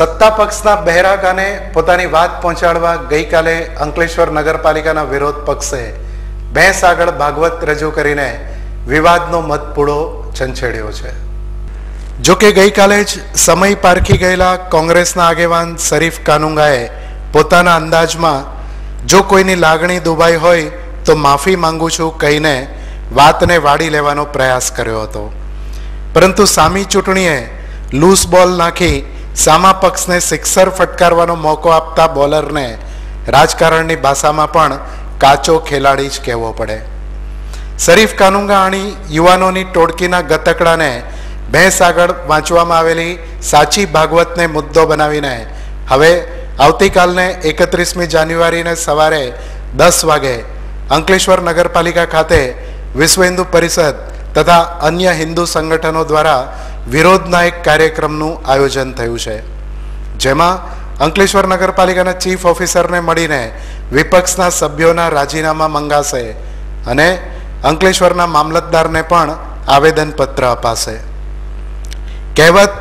સત્તા પક્ષના બહેરાગાને પોતાની વાત પહોંચાડવા ગઈકાલે અંકલેશ્વર નગરપાલિકાના વિરોધ પક્ષે ભેંસ આગળ ભાગવત રજૂ કરીને વિવાદનો મતપૂળો છંછેડ્યો છે. જોકે ગઈકાલે જ સમય પારખી ગયેલા કોંગ્રેસના આગેવાન શરીફ કાનુંગાએ પોતાના અંદાજમાં, જો કોઈની લાગણી દુભાઈ હોય તો માફી માંગુ છું કહીને વાતને વાળી લેવાનો પ્રયાસ કર્યો હતો. પરંતુ સામી ચૂંટણીએ લૂઝ બોલ નાખી સામા પક્ષને સિક્સર ફટકારવાનો મોકો આપતા બોલરને રાજકારણની ભાષામાં પણ કાચો ખેલાડી જ કહેવો પડે. શરીફ કાનુંગાણી યુવાનોની ટોળકીના ગતકડાને ભેંસ આગળ વાંચવામાં આવેલી સાચી ભાગવતને મુદ્દો બનાવીને હવે આવતીકાલને એકત્રીસમી જાન્યુઆરીને સવારે દસ વાગે અંકલેશ્વર નગરપાલિકા ખાતે વિશ્વ હિન્દુ પરિષદ તથા અન્ય હિન્દુ સંગઠનો દ્વારા વિરોધના એક કાર્યક્રમનું આયોજન થયું છે, જેમાં અંકલેશ્વર નગરપાલિકાના ચીફ ઓફિસરને મળીને વિપક્ષના સભ્યોના રાજીનામા મંગાશે અને અંકલેશ્વરના મામલતદારને પણ આવેદનપત્ર અપાશે. કહેવત,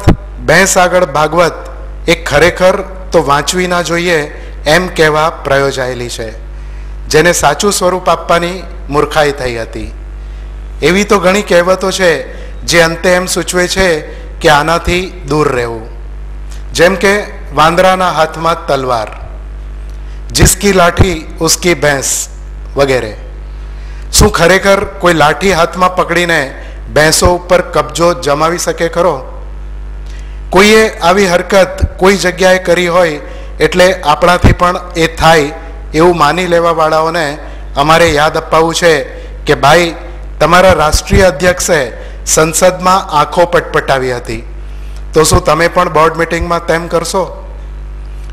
ભેંસ આગળ ભાગવત એ ખરેખર તો વાંચવી ના જોઈએ એમ કહેવા પ્રયોજાયેલી છે, જેને સાચું સ્વરૂપ આપવાની મૂર્ખાઈ થઈ હતી. એવી તો ઘણી કહેવતો છે જે અંતે એમ સૂચવે છે કે આનાથી દૂર રહેવું. જેમ કે વાંદરાના હાથમાં તલવાર, જિસકી લાઠી, ઉસકી ભેંસ વગેરે. શું ખરેખર કોઈ લાઠી હાથમાં પકડીને ભેંસો ઉપર કબજો જમાવી શકે ખરો? કોઈએ આવી હરકત કોઈ જગ્યાએ કરી હોય એટલે આપણાથી પણ એ થાય એવું માની લેવાવાળાઓને અમારે યાદ અપાવવું છે કે ભાઈ, તમારા રાષ્ટ્રીય અધ્યક્ષે સંસદમાં આંખો પટપટાવી હતી. તો શું તમે પણ બોર્ડ મિટિંગમાં તેમ કરશો?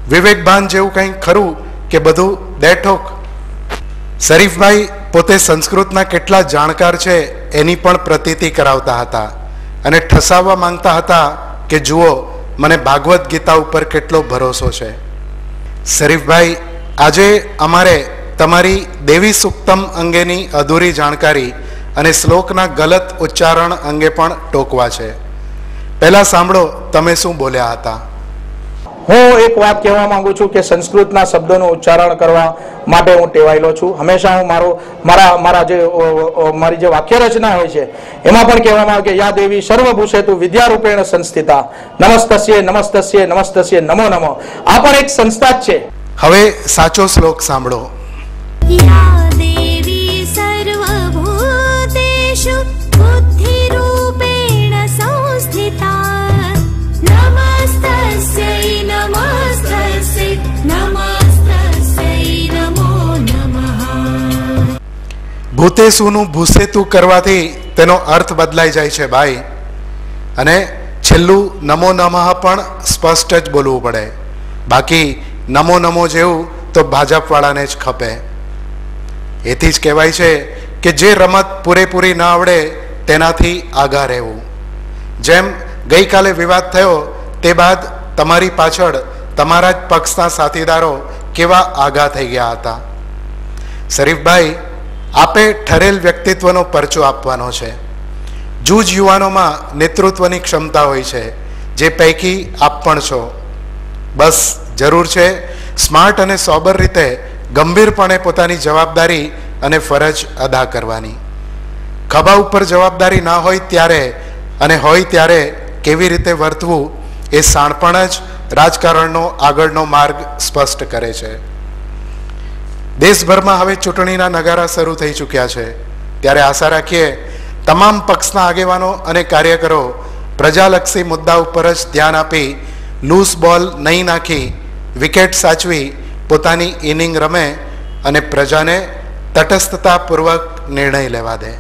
વિવેકભાન જેવું કંઈ ખરું કે બધું દેઠોક શરીફભાઈ પોતે સંસ્કૃતના કેટલા જાણકાર છે એની પણ પ્રતીતિ કરાવતા હતા. અને ઠસાવવા માંગતા હતા કે જુઓ, મને ભાગવત ગીતા ઉપર કેટલો ભરોસો છે. શરીફભાઈ, આજે અમારે તમારી દેવી સુક્તમ અંગેની અધૂરી જાણકારી અને શ્લોકના ગલત ઉચ્ચારણ અંગે પણ ટોકવા છે. પહેલા સાંભળો તમે શું બોલ્યા હતા? હું એક વાત કહેવા માંગુ છું કે સંસ્કૃતના શબ્દોનું ઉચ્ચારણ કરવા માટે હું ટેવાયેલો છું. હંમેશા હું મારો મારા મારા જે મારી જે વાક્ય રચના હોય છે એમાં પણ કહેવામાં આવે કે યા દેવી સર્વભૂષેતુ વિદ્યારૂપેણ સંસ્થિતા. નમસ્તસ્ય નમસ્તસ્ય નમસ્તસ્ય નમો નમો. આ પણ એક સંસ્થા જ છે. હવે સાચો શ્લોક સાંભળો. ભૂતેસુનું ભૂસેતું કરવાથી તેનો અર્થ બદલાઈ જાય છે, ભાઈ. અને છેલ્લું નમો નમઃ પણ સ્પષ્ટ જ બોલવું પડે. બાકી નમો નમો જેવું તો ભાજપવાળાને જ ખપે. એથી જ કહેવાય છે કે જે રમત પૂરેપૂરી ન આવડે તેનાથી આગા રહેવું. જેમ ગઈકાલે વિવાદ થયો, તે બાદ તમારી પાછળ તમારા જ પક્ષના સાથીદારો કેવા આગા થઈ ગયા હતા. શરીફભાઈ આપે ઠરેલ વ્યક્તિત્વનો પરચો આપવાનો છે. જૂજ યુવાનોમાં નેતૃત્વની ક્ષમતા હોય છે. જે પૈકી આપ પણ છો. બસ, જરૂર છે, સ્માર્ટ અને સોબર રીતે ગંભીરપણે પોતાની જવાબદારી અને ફરજ અદા કરવાની. ખભા ઉપર જવાબદારી ના હોય ત્યારે અને હોય ત્યારે કેવી રીતે વર્તવું એ શાણપણ જ રાજકારણનો આગળનો માર્ગ સ્પષ્ટ કરે છે. દેશભરમાં હવે ચૂંટણીના નગારા શરૂ થઈ ચૂક્યા છે. ત્યારે આશા રાખીએ તમામ પક્ષના આગેવાનો અને કાર્યકરો પ્રજાલક્ષી મુદ્દા ઉપર જ ધ્યાન આપી લૂઝ બોલ નહીં નાખી, વિકેટ સાચવી, પોતાની ઇનિંગ રમે અને પ્રજાને તટસ્થતાપૂર્વક નિર્ણય લેવા દે.